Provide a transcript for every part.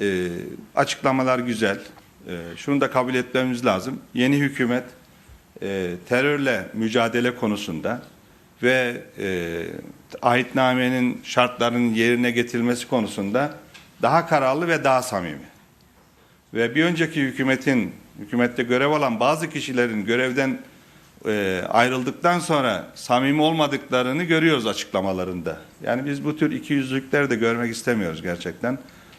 e, açıklamalar güzel. E, şunu da kabul etmemiz lazım. Yeni hükümet e, terörle mücadele konusunda ve e, ahitnamenin şartlarının yerine getirilmesi konusunda daha kararlı ve daha samimi. Ve bir önceki hükümetin, hükümette görev alan bazı kişilerin görevden e, ayrıldıktan sonra samimi olmadıklarını görüyoruz açıklamalarında. Yani biz bu tür ikiyüzlülükleri de görmek istemiyoruz gerçekten.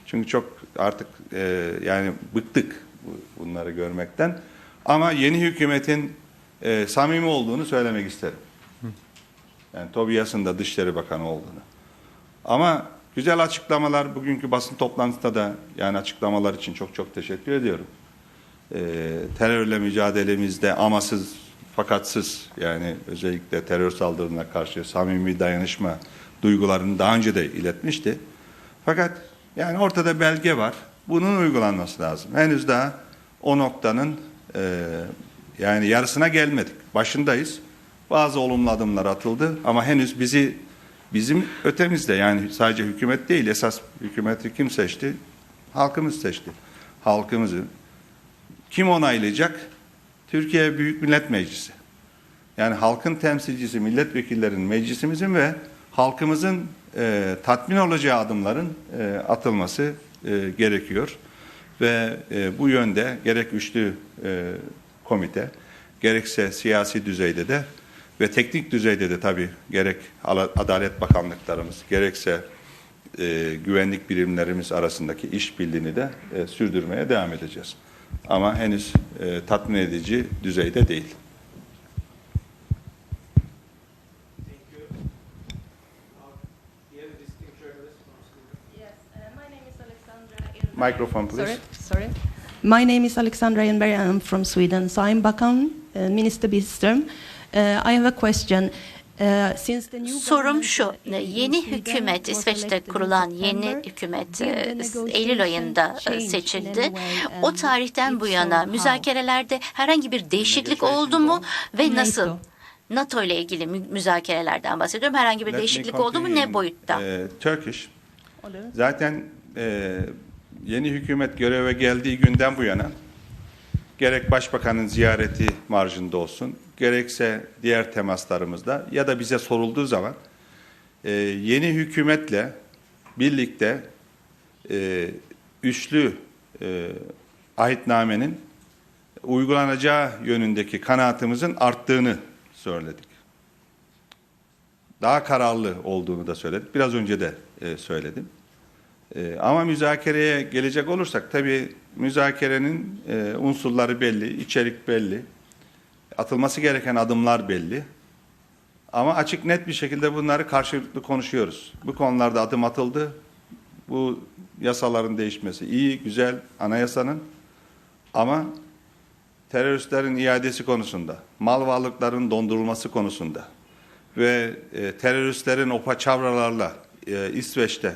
Çünkü çok artık e, yani bıktık bu- bunları görmekten. Ama yeni hükümetin e, samimi olduğunu söylemek isterim. Yani Tobias'ın da Dışişleri Bakanı olduğunu. Ama güzel açıklamalar bugünkü basın toplantısında da yani açıklamalar için çok çok teşekkür ediyorum. Ee, terörle mücadelemizde amasız fakatsız yani özellikle terör saldırılarına karşı samimi dayanışma duygularını daha önce de iletmişti. Fakat yani ortada belge var. Bunun uygulanması lazım. Henüz daha o noktanın e, yani yarısına gelmedik. Başındayız. Bazı olumlu adımlar atıldı ama henüz bizi bizim ötemizde yani sadece hükümet değil esas hükümeti kim seçti? Halkımız seçti. Halkımızı kim onaylayacak? Türkiye Büyük Millet Meclisi. Yani halkın temsilcisi, milletvekillerin, meclisimizin ve halkımızın e, tatmin olacağı adımların e, atılması e, gerekiyor. Ve e, bu yönde gerek üçlü e, komite, gerekse siyasi düzeyde de ve teknik düzeyde de tabii gerek Adalet Bakanlıklarımız, gerekse e, güvenlik birimlerimiz arasındaki işbirliğini de e, sürdürmeye devam edeceğiz. Ama henüz e, tatmin edici düzeyde değil. Thank you. Uh, the other distinct journalist from Sweden. Yes, uh, my name is Alexandra Enberg. Microphone, please. Sorry, sorry. My name is Alexandra Enberg. I'm from Sweden. Sayın Bakan, uh, Minister Billström, uh, I have a question. Uh, since the new Sorum government şu, in yeni Sweden hükümet, was İsveç'te elected in kurulan yeni hükümet e, Eylül ayında e, seçildi. O and tarihten bu so, yana how? müzakerelerde herhangi bir değişiklik oldu mu ve nasıl? NATO ile ilgili mü- müzakerelerden bahsediyorum. Herhangi bir değişiklik oldu mu? Ne in, boyutta? e, Turkish. Zaten e, yeni hükümet göreve geldiği günden bu yana gerek başbakanın ziyareti marjında olsun, gerekse diğer temaslarımızda ya da bize sorulduğu zaman e, yeni hükümetle birlikte e, üçlü e, ahitnamenin uygulanacağı yönündeki kanaatimizin arttığını söyledik. Daha kararlı olduğunu da söyledik. Biraz önce de e, söyledim. E, ama müzakereye gelecek olursak tabii müzakerenin e, unsurları belli, içerik belli, atılması gereken adımlar belli. Ama açık net bir şekilde bunları karşılıklı konuşuyoruz. Bu konularda adım atıldı. Bu yasaların değişmesi iyi, güzel, anayasanın ama teröristlerin iadesi konusunda, mal varlıkların dondurulması konusunda ve e, teröristlerin o paçavralarla e, İsveç'te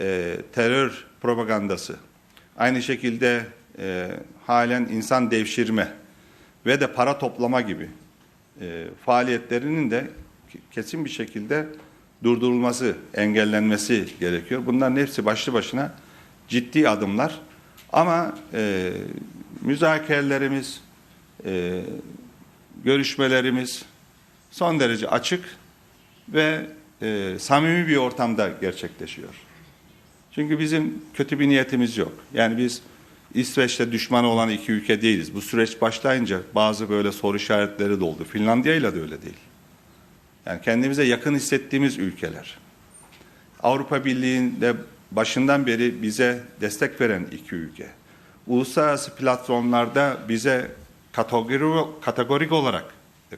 e, terör propagandası, aynı şekilde e, halen insan devşirme ve de para toplama gibi e, faaliyetlerinin de ke- kesin bir şekilde durdurulması, engellenmesi gerekiyor. Bunların hepsi başlı başına ciddi adımlar. Ama e, müzakerelerimiz, e, görüşmelerimiz son derece açık ve e, samimi bir ortamda gerçekleşiyor. Çünkü bizim kötü bir niyetimiz yok. Yani biz İsveç'te düşman olan iki ülke değiliz. Bu süreç başlayınca bazı böyle soru işaretleri doldu. Finlandiya ile de öyle değil. Yani kendimize yakın hissettiğimiz ülkeler. Avrupa Birliği'nde başından beri bize destek veren iki ülke. Uluslararası platformlarda bize kategorik, kategorik olarak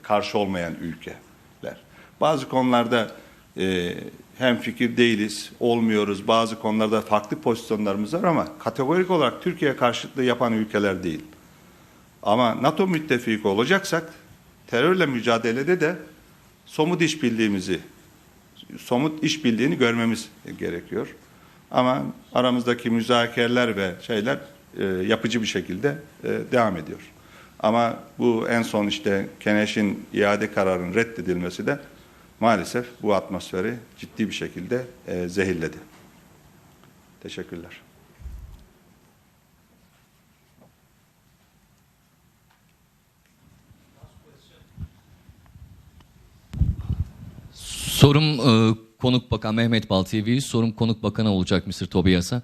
karşı olmayan ülkeler. Bazı konularda e, hem fikir değiliz, olmuyoruz. Bazı konularda farklı pozisyonlarımız var ama kategorik olarak Türkiye karşıtlığı yapan ülkeler değil. Ama NATO müttefiki olacaksak terörle mücadelede de somut işbirliğimizi somut işbirliğini görmemiz gerekiyor. Ama aramızdaki müzakereler ve şeyler e, yapıcı bir şekilde e, devam ediyor. Ama bu en son işte Keneş'in iade kararının reddedilmesi de maalesef bu atmosferi ciddi bir şekilde e, zehirledi. Teşekkürler. Sorum e, konuk bakan Mehmet Baltiyevi, sorum konuk bakana olacak Mısır Tobias'a.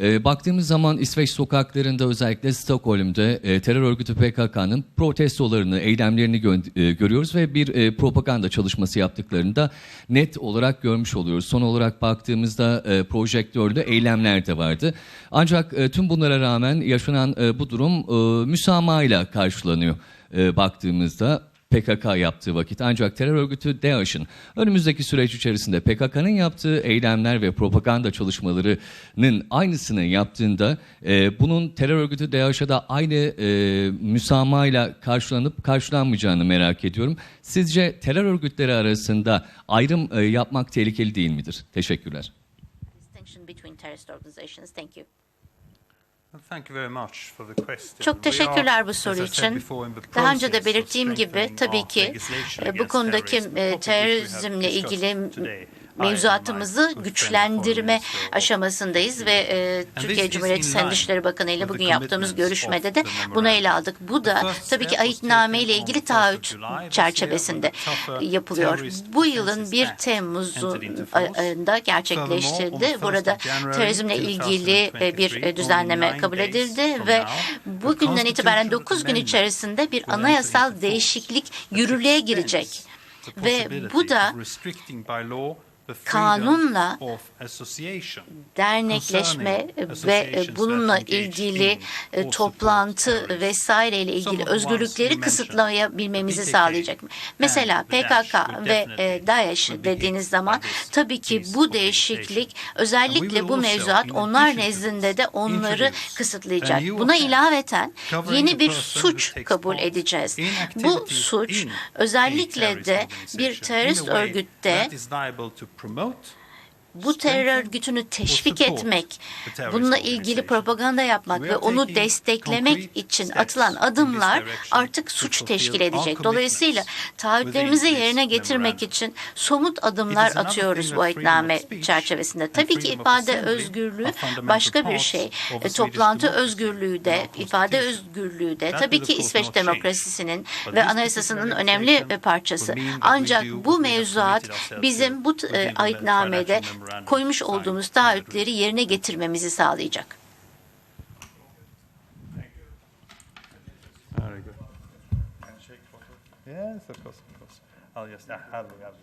E, baktığımız zaman İsveç sokaklarında özellikle Stockholm'de e, terör örgütü PKK'nın protestolarını, eylemlerini gö- e, görüyoruz ve bir e, propaganda çalışması yaptıklarını da net olarak görmüş oluyoruz. Son olarak baktığımızda e, projektörlü eylemler de vardı. Ancak e, tüm bunlara rağmen yaşanan e, bu durum e, müsamahayla karşılanıyor e, baktığımızda. PKK yaptığı vakit ancak terör örgütü DAEŞ'in önümüzdeki süreç içerisinde PKK'nın yaptığı eylemler ve propaganda çalışmalarının aynısını yaptığında e, bunun terör örgütü DAEŞ'e de aynı e, müsamahayla karşılanıp karşılanmayacağını merak ediyorum. Sizce terör örgütleri arasında ayrım e, yapmak tehlikeli değil midir? Teşekkürler. Between terrorist organizations. Thank you. Thank you very much for the question. Çok teşekkürler bu soru için. Daha önce de belirttiğim gibi tabii ki e, bu konudaki e, terörizmle ilgili mevzuatımızı güçlendirme aşamasındayız ve e, Türkiye Cumhuriyeti line Dışişleri Bakanı ile bugün yaptığımız görüşmede de bunu ele aldık. Bu da tabii ki ahitname ile ilgili taahhüt 1st of July this çerçevesinde yapılıyor. Bu yılın Offences 1 Act Temmuz'un entered into force. ayında gerçekleştirildi. Furthermore, on the Burada 1st of January terörizmle ilgili e, bir 2023, e, düzenleme kabul edildi ve bugünden itibaren 9 gün içerisinde bir anayasal değişiklik yürürlüğe girecek. Ve bu da kanunla dernekleşme ve bununla ilgili e, toplantı vesaire ile ilgili özgürlükleri kısıtlayabilmemizi sağlayacak. Mesela PKK ve e, DAEŞ dediğiniz zaman tabii ki bu değişiklik özellikle bu mevzuat onlar nezdinde de onları kısıtlayacak. Buna ilaveten yeni bir suç kabul edeceğiz. Bu suç özellikle de bir terörist örgütte promote bu terör örgütünü teşvik etmek, bununla ilgili propaganda yapmak ve onu desteklemek için atılan adımlar artık suç teşkil edecek. Dolayısıyla taahhütlerimizi yerine getirmek için somut adımlar atıyoruz bu ayetname çerçevesinde. Tabii ki ifade özgürlüğü başka bir şey. E, toplantı özgürlüğü de, ifade özgürlüğü de tabii ki İsveç demokrasisinin ve anayasasının önemli bir parçası. Ancak bu mevzuat bizim bu e, ayetnamede koymuş olduğumuz taahhütleri yerine getirmemizi sağlayacak. Yes, of course, of course. I'll just, I'll, I'll